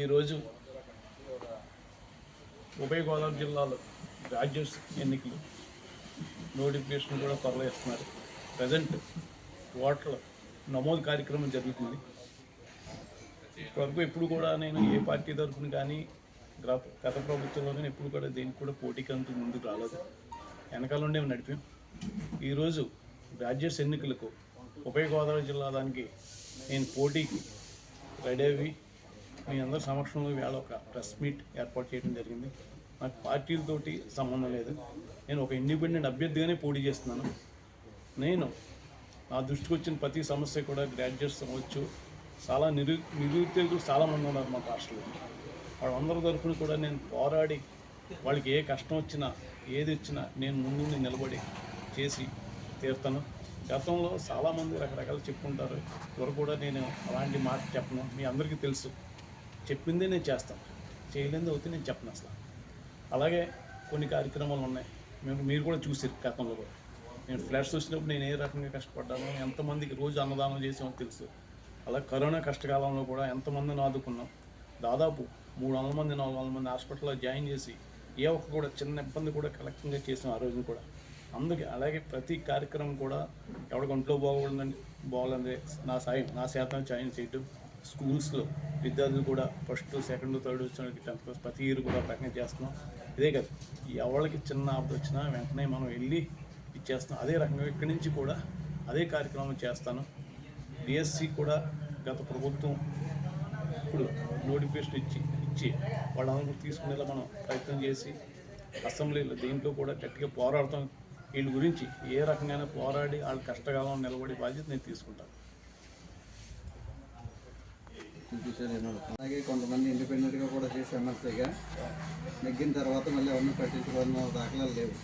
ఈరోజు ఉభయ గోదావరి జిల్లాలో గ్రాడ్యుయేట్స్ ఎన్నికలు నోటిఫికేషన్ కూడా త్వరలో ప్రజెంట్ ఓట్ల నమోదు కార్యక్రమం జరుగుతుంది. ఇప్పటివరకు ఎప్పుడు కూడా నేను ఏ పార్టీ తరఫున కానీ గత ప్రభుత్వంలో కానీ ఎప్పుడు కూడా దేనికి కూడా పోటీకి అంతకు ముందుకు రాలేదు. వెనకాల ఉండే నడిపాం. ఈరోజు గ్రాడ్యుయేట్స్ ఎన్నికలకు ఉభయ గోదావరి జిల్లా దానికి నేను పోటీకి రెడీ అయ్యి మీ అందరి సమక్షంలో వేళ ఒక ప్రెస్ మీట్ ఏర్పాటు చేయడం జరిగింది. నాకు పార్టీలతోటి సంబంధం లేదు. నేను ఒక ఇండిపెండెంట్ అభ్యర్థిగానే పోటీ చేస్తున్నాను. నేను నా దృష్టికి వచ్చిన ప్రతి సమస్య కూడా గ్రాడ్యుయేట్స్ అవ్వచ్చు చాలా నిరు నిరుద్యోగులు చాలామంది ఉన్నారు మా రాష్ట్రంలో వాళ్ళందరి తరఫున కూడా నేను పోరాడి వాళ్ళకి ఏ కష్టం వచ్చినా ఏది వచ్చినా నేను ముందుండి నిలబడి చేసి తీరుతాను. గతంలో చాలామంది రకరకాలు చెప్పుకుంటారు. ఎవరు కూడా నేను అలాంటి మాట చెప్పను. మీ అందరికీ తెలుసు. చెప్పిందే నేను చేస్తాను. చేయలేదు అవుతే నేను చెప్పను అసలు. అలాగే కొన్ని కార్యక్రమాలు ఉన్నాయి. మేము మీరు కూడా చూసారు గతంలో కూడా. నేను ఫ్లాట్స్ వచ్చినప్పుడు నేను ఏ రకంగా కష్టపడ్డానో ఎంతమందికి రోజు అన్నదానం చేసామో తెలుసు. అలా కరోనా కష్టకాలంలో కూడా ఎంతమందిని ఆదుకున్నాం. దాదాపు మూడు వందల మంది నాలుగు వందల మంది హాస్పిటల్లో జాయిన్ చేసి ఏ ఒక్క కూడా చిన్న ఇబ్బంది కూడా కలెక్టింగ్గా చేసాం ఆ రోజున కూడా. అందుకే అలాగే ప్రతి కార్యక్రమం కూడా ఎవరికి ఒంట్లో బాగోలేదండి బాగోలేదంటే నా సాయం నా శాతం జాయిన్ చేయటం. స్కూల్స్లో విద్యార్థులు కూడా ఫస్ట్ సెకండ్ థర్డ్ వచ్చిన టెన్త్ క్లాస్ ప్రతి ఇయర్ కూడా ప్రకటన చేస్తున్నాం. ఇదే కాదు ఎవరికి చిన్న ఆపద వచ్చినా వెంటనే మనం వెళ్ళి ఇచ్చేస్తాం అదే రకంగా ఇక్కడి నుంచి కూడా అదే కార్యక్రమం చేస్తాను. డిఎస్సి కూడా గత ప్రభుత్వం ఇప్పుడు నోటిఫికేషన్ ఇచ్చి ఇచ్చి వాళ్ళందరూ తీసుకునేలా మనం ప్రయత్నం చేసి అసెంబ్లీలో దీంట్లో కూడా గట్టిగా పోరాడతాం. వీళ్ళ గురించి ఏ రకంగా పోరాడి వాళ్ళ కష్టకాలం నిలబడి బాధ్యత నేను తీసుకుంటాను. అలాగే కొంతమంది ఇండిపెండెంట్గా కూడా చేసి ఎమ్మెల్సీగా నెగ్గిన తర్వాత మళ్ళీ ఎవరిని పట్టించుకోవడం దాఖలాలు లేవు.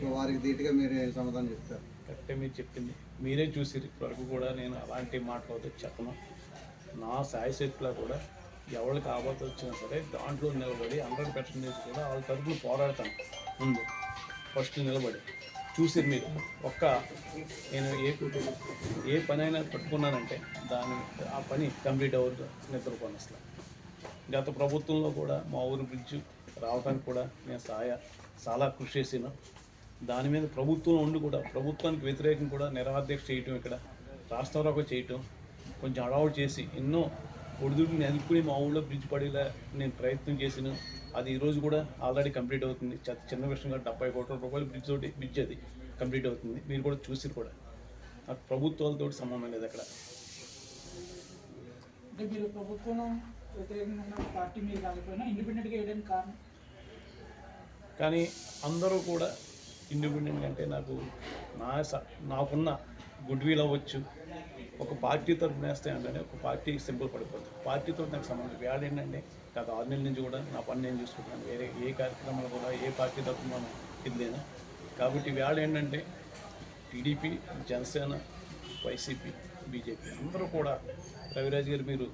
సో వారికి ధీటుగా మీరు సమాధానం చెప్తారు? కరెక్టే మీరు చెప్పింది. మీరే చూసిరు ఇప్పటివరకు కూడా నేను అలాంటి మాటలు చెప్పను. నా సాయశక్తిలో కూడా ఎవరికి ఆపత్తి వచ్చినా సరే దాంట్లో నిలబడి హండ్రెడ్ పర్సెంటేజ్ కూడా వాళ్ళ తరపున పోరాడతాను. ముందు. ఫస్ట్ నిలబడి. చూసిరు మీరు ఒక్క నేను ఏ ఏ పని అయినా పట్టుకున్నానంటే దాని ఆ పని కంప్లీట్ అవ్వదు నిద్రపోను అసలు. గత ప్రభుత్వంలో కూడా మా ఊరి బ్రిడ్జ్ రావడానికి కూడా నేను సాయ చాలా కృషి చేసాను. దాని మీద ప్రభుత్వం ఉండి కూడా ప్రభుత్వానికి వ్యతిరేకం కూడా నిరాధ్యక్ష చేయటం ఇక్కడ రాష్ట్రంలో చేయటం కొంచెం అడావు చేసి ఎన్నో ఒడిదుడిని ఎదుర్కొని మా ఊళ్ళో బ్రిడ్జ్ పడేలా నేను ప్రయత్నం చేసాను అది ఈరోజు కూడా ఆల్రెడీ కంప్లీట్ అవుతుంది. చిన్న విషయంగా డెబ్బై కోట్ల రూపాయలు బ్రిడ్జ్ తోటి బ్రిడ్జ్ అది కంప్లీట్ అవుతుంది. మీరు కూడా చూసిరు కూడా. నాకు ప్రభుత్వాలతో సంబంధం లేదు అక్కడ. అంటే మీరు ప్రభుత్వం వ్యతిరేకంగా ఉన్న పార్టీ మీరు కాకపోయినా ఇండిపెండెంట్గా వేయడానికి కారణం? కానీ అందరూ కూడా ఇండిపెండెంట్ అంటే నాకు నా నాకున్న గుడ్ విల్ అవ్వచ్చు. ఒక పార్టీ తరఫున వేస్తే అంటే ఒక పార్టీ సింపుల్ పడిపోతుంది. పార్టీతో నాకు సంబంధం వ్యాడ్ ఏంటంటే గత ఆరు నెలల నుంచి కూడా నా పని నేను చూసుకుంటాను వేరే ఏ కార్యక్రమాలు కూడా ఏ పార్టీ తరఫున మనం ఇది లేదు కాబట్టి వ్యాడ్ ఏంటంటే టీడీపీ జనసేన వైసీపీ బీజేపీ అందరూ కూడా రవిరాజ్ గారు మీరు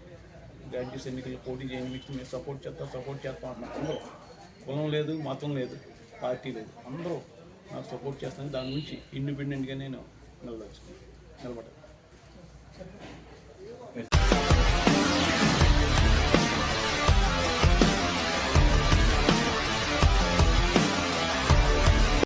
గ్రాడ్యుయేట్స్ ఎన్నికల్లో పోటీ చేయని మీకు మీరు సపోర్ట్ చేస్తాం సపోర్ట్ చేస్తాం అంటున్నారు అందరూ కులం లేదు మతం లేదు పార్టీ లేదు. అందరూ నాకు సపోర్ట్ చేస్తాను. దాని నుంచి ఇండిపెండెంట్గా నేను నిలబడచ్చు నిలబడాలి